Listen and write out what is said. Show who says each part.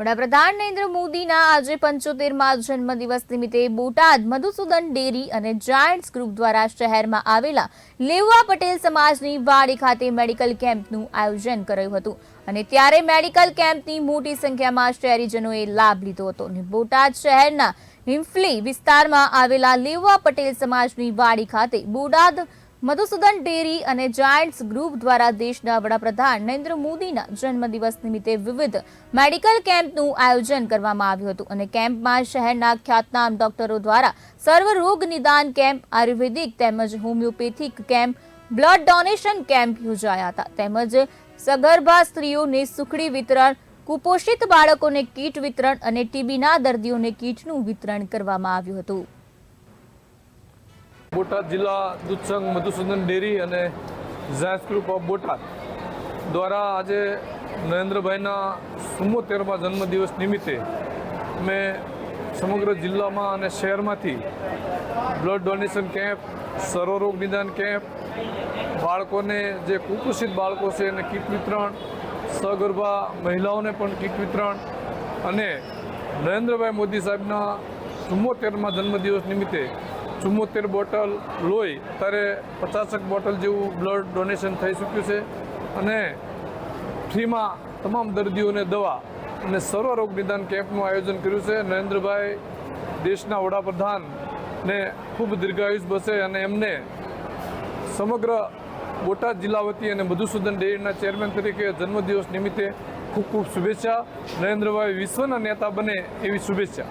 Speaker 1: વડાપ્રધાન નરેન્દ્ર મોદીના આજે પંચોતેરમાં જન્મદિવસ નિમિત્તે બોટાદ મધુસૂદન ડેરી અને જાયન્ટ્સ ગ્રુપ દ્વારા શહેરમાં આવેલા લેવા પટેલ સમાજની વાડી ખાતે મેડિકલ કેમ્પનું આયોજન કરાયું હતું. અને ત્યારે મેડિકલ કેમ્પની મોટી સંખ્યામાં શહેરીજનોએ લાભ લીધો હતો. અને બોટાદ શહેરના હિમ્ફલી વિસ્તારમાં આવેલા લેવા પટેલ સમાજની વાડી ખાતે બોટાદ મધુસૂદન ડેરી અને જાયન્ટ્સ ગ્રુપ દ્વારા દેશના વડાપ્રધાન નરેન્દ્ર મોદીના જન્મદિવસ નિમિત્તે વિવિધ મેડિકલ કેમ્પનું આયોજન કરવામાં આવ્યું હતું અને કેમ્પમાં શહેરના ખ્યાતનામ ડોક્ટરો દ્વારા સર્વરોગ નિદાન કેમ્પ, આયુર્વેદિક તેમજ homeopathic camp, blood donation camp યોજાયા હતા. તેમજ સગર્ભા સ્ત્રીઓને સુખડી વિતરણ, કુપોષિત બાળકોને કીટ વિતરણ અને ટીબીના દર્દીઓને કીટનું વિતરણ કરવામાં આવ્યું હતું.
Speaker 2: બોટાદ જિલ્લા દૂધસંઘ મધુસૂદન ડેરી અને ઝાયન્સ ગ્રુપ ઓફ બોટાદ દ્વારા આજે નરેન્દ્રભાઈના ચુમ્મોતેરમાં જન્મદિવસ નિમિત્તે મેં સમગ્ર જિલ્લામાં અને શહેરમાંથી બ્લડ ડોનેશન કેમ્પ, સર્વરોગ નિદાન કેમ્પ, બાળકોને જે કુપોષિત બાળકો છે એને કીટ વિતરણ, સગર્ભા મહિલાઓને પણ કીટ વિતરણ અને નરેન્દ્રભાઈ મોદી સાહેબના ચુમ્મોતેરમાં જન્મદિવસ નિમિત્તે ચુમ્મોતેર બોટલ લોહી ત્યારે પચાસક બોટલ જેવું બ્લડ ડોનેશન થઈ ચૂક્યું છે. અને ફ્રીમાં તમામ દર્દીઓને દવા અને સર્વરોગ નિદાન કેમ્પનું આયોજન કર્યું છે. નરેન્દ્રભાઈ દેશના વડાપ્રધાનને ખૂબ દીર્ઘાયુષ બસે અને એમને સમગ્ર બોટાદ જિલ્લા વતી અને મધુસૂદન ડેરીના ચેરમેન તરીકે જન્મદિવસ નિમિત્તે ખૂબ ખૂબ શુભેચ્છા. નરેન્દ્રભાઈ વિશ્વના નેતા બને એવી શુભેચ્છા.